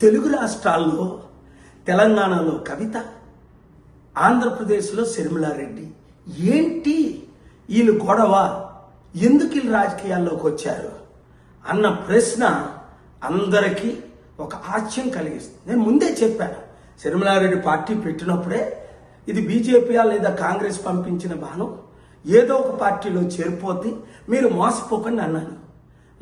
తెలుగు రాష్ట్రాల్లో తెలంగాణలో కవిత ఆంధ్రప్రదేశ్లో శర్మిలారెడ్డి. ఏంటి వీళ్ళు గొడవ? ఎందుకు వీళ్ళు రాజకీయాల్లోకి వచ్చారు? అన్న ప్రశ్న అందరికీ ఒక ఆశ్చర్యం కలిగిస్తుంది. నేను ముందే చెప్పాను శర్మిలారెడ్డి పార్టీ పెట్టినప్పుడే ఇది బీజేపీ లేదా కాంగ్రెస్ పంపించిన బాణం. ఏదో ఒక పార్టీలో చేరిపోద్ది. మీరు మోసపోకండి అన్నాను.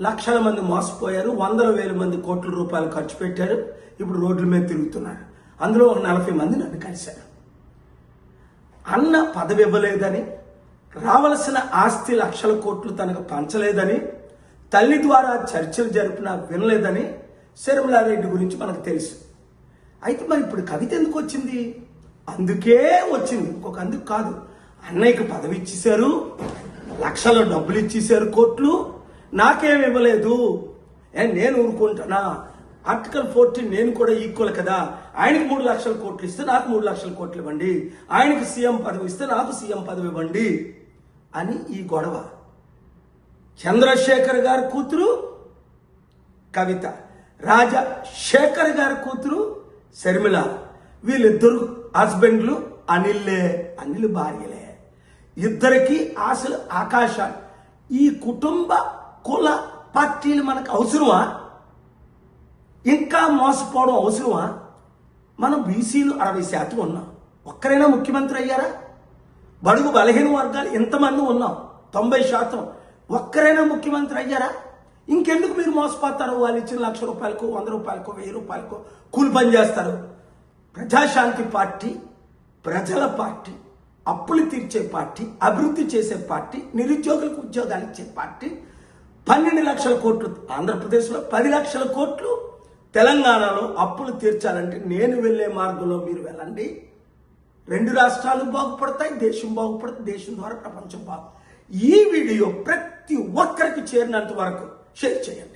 లక్షల మంది మోసపోయారు వందల వేల మంది కోట్ల రూపాయలు ఖర్చు పెట్టారు ఇప్పుడు రోడ్ల మీద తిరుగుతున్నారు. అందులో ఒక నలభై మంది నన్ను కలిశారు. అన్న పదవి ఇవ్వలేదని రావలసిన ఆస్తి లక్షల కోట్లు తనకు పంచలేదని తల్లి ద్వారా చర్చలు జరిపినా వినలేదని శర్మలారెడ్డి గురించి మనకు తెలుసు. అయితే మరి ఇప్పుడు కవిత ఎందుకు వచ్చింది? అందుకే వచ్చింది. ఇంకొక అందుకు కాదు. అన్నయ్యకి పదవి ఇచ్చేశారు లక్షల డబ్బులు ఇచ్చేశారు కోట్లు నాకేం ఇవ్వలేదు. ఏ నేను ఊరుకుంటానా? ఆర్టికల్ ఫోర్టీన్ నేను కూడా ఈక్వల్ కదా? ఆయనకి మూడు లక్షల కోట్లు ఇస్తే నాకు మూడు లక్షల కోట్లు ఇవ్వండి. ఆయనకి సీఎం పదవి ఇస్తే నాకు సీఎం పదవి ఇవ్వండి. అని ఈ గొడవ. చంద్రశేఖర్ గారి కూతురు కవిత. రాజా శేఖర్ గారి కూతురు శర్మిల. వీళ్ళిద్దరు హస్బెండ్లు అనిల్లే అనిల్ భార్యలే. ఇద్దరికి ఆశలు ఆకాశాలు. ఈ కుటుంబ కుల పార్టీలు మనకు అవసరమా? ఇంకా మోసపోవడం అవసరమా? మనం బీసీలు అరవై శాతం ఉన్నాం. ఒక్కరైనా ముఖ్యమంత్రి అయ్యారా? బడుగు బలహీన వర్గాలు ఎంతమంది ఉన్నాం? తొంభై శాతం. ఒక్కరైనా ముఖ్యమంత్రి అయ్యారా? ఇంకెందుకు మీరు మోసపోతారు? వాళ్ళు ఇచ్చిన లక్ష రూపాయలకు వంద రూపాయలకు వెయ్యి రూపాయలకు కూలి పని చేస్తారు. ప్రజాశాంతి పార్టీ ప్రజల పార్టీ అప్పులు తీర్చే పార్టీ అభివృద్ధి చేసే పార్టీ నిరుద్యోగులకు ఉద్యోగాలు ఇచ్చే పార్టీ పన్నెండు లక్షల కోట్లు ఆంధ్రప్రదేశ్లో పది లక్షల కోట్లు తెలంగాణలో అప్పులు తీర్చాలంటే నేను వెళ్ళే మార్గంలో మీరు వెళ్ళండి. రెండు రాష్ట్రాలు బాగుపడతాయి దేశం బాగుపడుతుంది దేశం ద్వారా ప్రపంచం బాగు. ఈ వీడియో ప్రతి ఒక్కరికి చేరినంత వరకు షేర్ చేయండి.